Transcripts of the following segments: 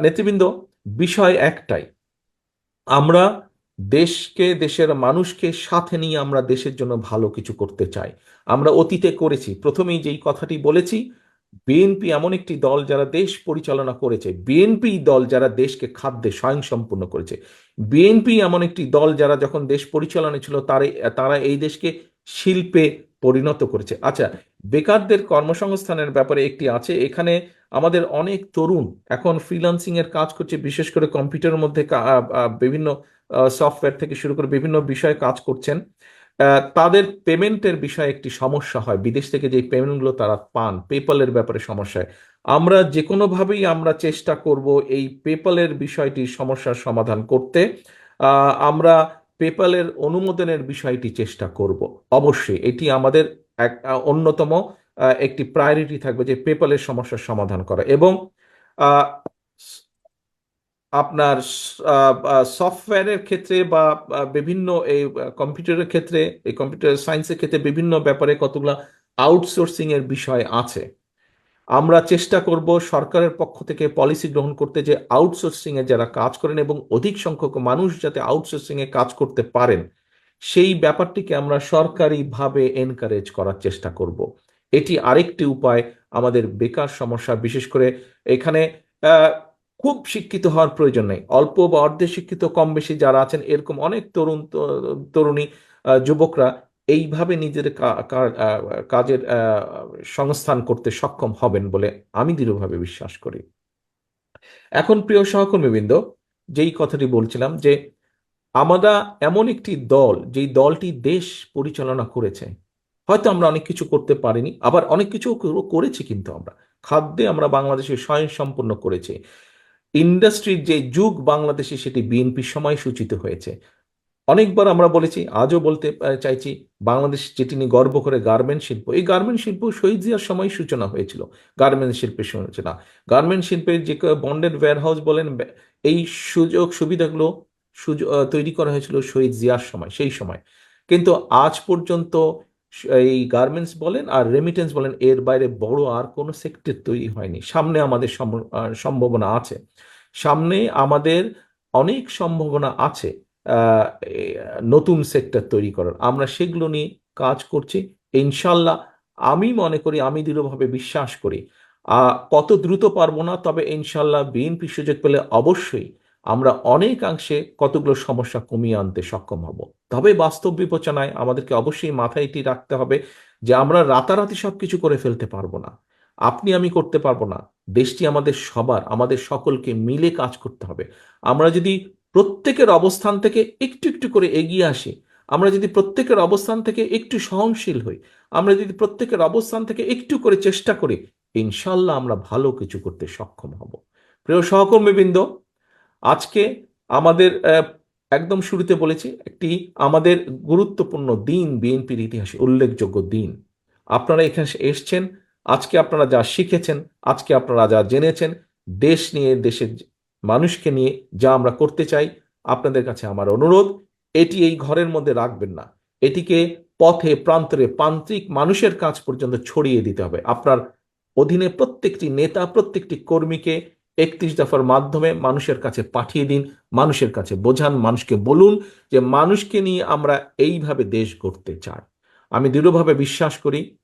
নেতৃবৃন্দ, বিষয় একটাই। আমরা দেশকে, দেশের মানুষকে সাথে নিয়ে আমরা দেশের জন্য ভালো কিছু করতে চাই। আমরা অতীতে করেছি। প্রথমেই যেই কথাটি বলেছি বিএনপি এমন একটি দল যারা দেশ পরিচালনা করেছে বিএনপি দল যারা দেশকে খাদ্যে স্বয়ংসম্পূর্ণ করেছে বিএনপি এমন একটি দল যারা যখন দেশ পরিচালনা ছিল, তারা তারা এই দেশকে শিল্পে পরিণত করেছে। আচ্ছা বেকারদের কর্মসংস্থানের ব্যাপারে একটি আছে, এখানে আমাদের অনেক তরুণ এখন ফ্রিল্যান্সিং এর কাজ করছে, বিশেষ করে কম্পিউটারের মধ্যে বিভিন্ন সফটওয়্যার থেকে শুরু করে বিভিন্ন বিষয়ে কাজ করছেন। তাদের পেমেন্টের বিষয়ে একটি সমস্যা হয়। বিদেশ থেকে যে পেমেন্টগুলো তারা পান পেপালের ব্যাপারে সমস্যা আমরা যে কোনোভাবেই আমরা চেষ্টা করব এই পেপালের বিষয়টি সমস্যার সমাধান করতে। আমরা পেপালের অনুমোদনের বিষয়টি চেষ্টা করব। অবশ্যই এটি আমাদের এক অন্যতম একটি প্রায়োরিটি থাকবে যে পেপালের সমস্যার সমাধান করা। এবং আপনার সফটওয়্যারের ক্ষেত্রে বা বিভিন্ন এই কম্পিউটারের ক্ষেত্রে, এই কম্পিউটার সায়েন্সের ক্ষেত্রে বিভিন্ন ব্যাপারে কতগুলো আউটসোর্সিং এর বিষয় আছে। আমরা চেষ্টা করব সরকারের পক্ষ থেকে পলিসি গ্রহণ করতে যে আউটসোর্সিং এ যারা কাজ করেন এবং অধিক সংখ্যক মানুষ যাতে আউটসোর্সিং এ কাজ করতে পারেন, সেই ব্যাপারটিকে আমরা সরকারিভাবে এনকারেজ করার চেষ্টা করব। এটি আরেকটি উপায় আমাদের বেকার সমস্যা, বিশেষ করে এখানে খুব শিক্ষিত হওয়ার প্রয়োজন নেই। অল্প বা অর্ধে শিক্ষিত কম বেশি যারা আছেন, এরকম অনেক তরুণ তরুণী যুবকরা এইভাবে নিজের কাজের সংস্থান করতে সক্ষম হবেন বলে আমি দৃঢ়ভাবে বিশ্বাস করি। এখন প্রিয় সহকর্মীবৃন্দ, যেই কথাটি বলছিলাম যে আমরা এমন একটি দল, যেই দলটি দেশ পরিচালনা করেছে। হয়তো আমরা অনেক কিছু করতে পারিনি, আবার অনেক কিছু করেছি কিন্তু আমরা। খাদ্যে আমরা বাংলাদেশে স্বয়ংসম্পূর্ণ করেছি। ইন্ডাস্ট্রির যে যুগ বাংলাদেশে সেটি বিএনপির সময় সূচিত হয়েছে। অনেকবার আমরা বলেছি, আজও বলতে চাইছি, বাংলাদেশ যেটি নিয়ে গর্ব করে গার্মেন্ট শিল্প, এই গার্মেন্ট শিল্প শহীদ জিয়ার সময় সূচনা হয়েছিল। গার্মেন্ট শিল্পের সূচনা, গার্মেন্ট শিল্পের যে বন্ডেড ওয়্যারহাউস বলেন এই সুযোগ সুবিধাগুলো সুযোগ তৈরি করা হয়েছিল শহীদ জিয়ার সময়, সেই সময়। কিন্তু আজ পর্যন্ত এই গার্মেন্টস বলেন আর রেমিটেন্স বলেন, এর বাইরে বড় আর কোনো সেক্টর তৈরি হয়নি। সামনে আমাদের সম্ভাবনা আছে। সামনে আমাদের অনেক সম্ভাবনা আছে নতুন সেক্টর তৈরি করার। আমরা সেগুলো নিয়ে কাজ করছি। ইনশাল্লাহ আমি মনে করি, আমি দৃঢ়ভাবে বিশ্বাস করি কত দ্রুত পারব না, তবে ইনশাল্লাহ বিএনপি সুযোগ পেলে অবশ্যই আমরা অনেকাংশে কতগুলো সমস্যা কমিয়ে আনতে সক্ষম হব। তবে বাস্তব বিবেচনায় আমাদেরকে অবশ্যই মাথায় এটি রাখতে হবে যে আমরা রাতারাতি সবকিছু করে ফেলতে পারব না। আপনি আমি করতে পারব না। দেশটি আমাদের সবার, আমাদের সকলকে মিলে কাজ করতে হবে। আমরা যদি প্রত্যেকের অবস্থান থেকে একটু একটু করে এগিয়ে আসি, আমরা যদি প্রত্যেকের অবস্থান থেকে একটু সহনশীল হই, আমরা যদি প্রত্যেকের অবস্থান থেকে একটু করে চেষ্টা করি, ইনশাল্লাহ আমরা ভালো কিছু করতে সক্ষম হব। প্রিয় সহকর্মীবৃন্দ আজকে আমাদের একদম শুরুতে বলেছি, একটি আমাদের গুরুত্বপূর্ণ দিন, বিএনপির ইতিহাসে উল্লেখযোগ্য দিন। আপনারা এখানে এসছেন, আজকে আপনারা যা শিখেছেন, আজকে আপনারা যা জেনেছেন, দেশ নিয়ে, দেশের মানুষকে নিয়ে যা আমরা করতে চাই, আপনাদের কাছে আমার অনুরোধ, এটি এই ঘরের মধ্যে রাখবেন না। এটিকে পথে, প্রান্তরে, প্রান্তিক মানুষের কাজ পর্যন্ত ছড়িয়ে দিতে হবে। আপনার অধীনে প্রত্যেকটি নেতা, প্রত্যেকটি কর্মীকে একত্রিশ দফার মাধ্যমে মানুষের কাছে পাঠিয়ে দিন, মানুষের কাছে বোঝান, মানুষকে বলুন যে মানুষকে নিয়ে আমরা এইভাবে দেশ গড়তে চাই। আমি দৃঢ়ভাবে বিশ্বাস করি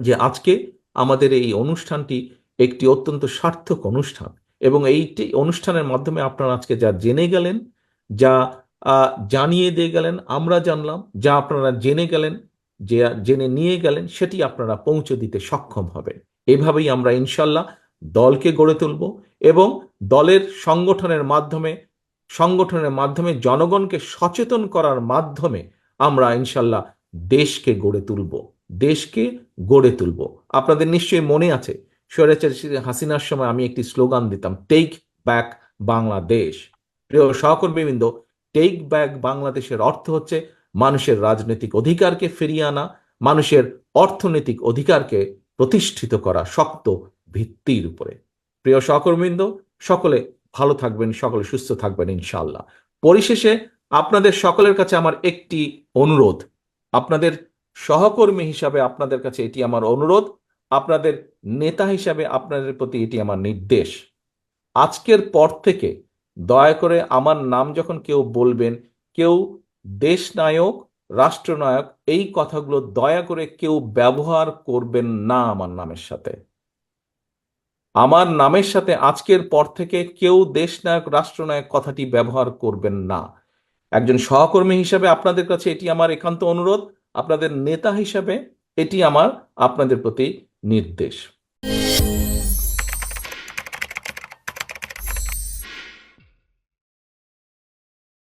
যে আজকে আমাদের এই অনুষ্ঠানটি একটি অত্যন্ত সার্থক অনুষ্ঠান এবং এইটি অনুষ্ঠানের মাধ্যমে আপনারা আজকে যা জেনে গেলেন, যা জানিয়ে দিয়ে গেলেন, আমরা জানলাম, যা আপনারা জেনে গেলেন, যে, জেনে নিয়ে গেলেন, সেটি আপনারা পৌঁছে দিতে সক্ষম হবেন। এভাবেই আমরা ইনশাল্লাহ দলকে গড়ে তুলব এবং দলের সংগঠনের মাধ্যমে সংগঠনের মাধ্যমে জনগণকে সচেতন করার মাধ্যমে আমরা ইনশাল্লাহ দেশকে গড়ে তুলব, দেশকে গড়ে তুলব। আপনাদের নিশ্চয়ই মনে আছে, স্বৈরাচারী হাসিনার সময় আমি একটি স্লোগান দিতাম টেক ব্যাক বাংলাদেশ প্রিয় সহকর্মীবৃন্দ টেক ব্যাক বাংলাদেশের অর্থ হচ্ছে মানুষের রাজনৈতিক অধিকারকে ফিরিয়ে আনা, মানুষের অর্থনৈতিক অধিকারকে প্রতিষ্ঠিত করা, শক্ত ভিত্তির উপরে। প্রিয় সহকর্মীবৃন্দ, সকলে ভালো থাকবেন, সকলে সুস্থ থাকবেন ইনশাল্লাহ পরিশেষে আপনাদের সকলের কাছে আমার একটি অনুরোধ। আপনাদের সহকর্মী হিসাবে আপনাদের কাছে এটি আমার অনুরোধ। আপনাদের নেতা হিসাবে আপনাদের প্রতি এটি আমার নির্দেশ। আজকের পর থেকে দয়া করে আমার নাম যখন কেউ বলবেন, কেউ দেশনায়ক, রাষ্ট্রনায়ক, এই কথাগুলো দয়া করে কেউ ব্যবহার করবেন না আমার নামের সাথে। আমার নামের সাথে আজকের পর থেকে কেউ দেশনায়ক, রাষ্ট্রনায়ক কথাটি ব্যবহার করবেন না। একজন সহকর্মী হিসাবে আপনাদের কাছে এটি আমার একান্ত অনুরোধ। আপনাদের নেতা হিসাবে এটি আমার, আপনাদের প্রতি নির্দেশ।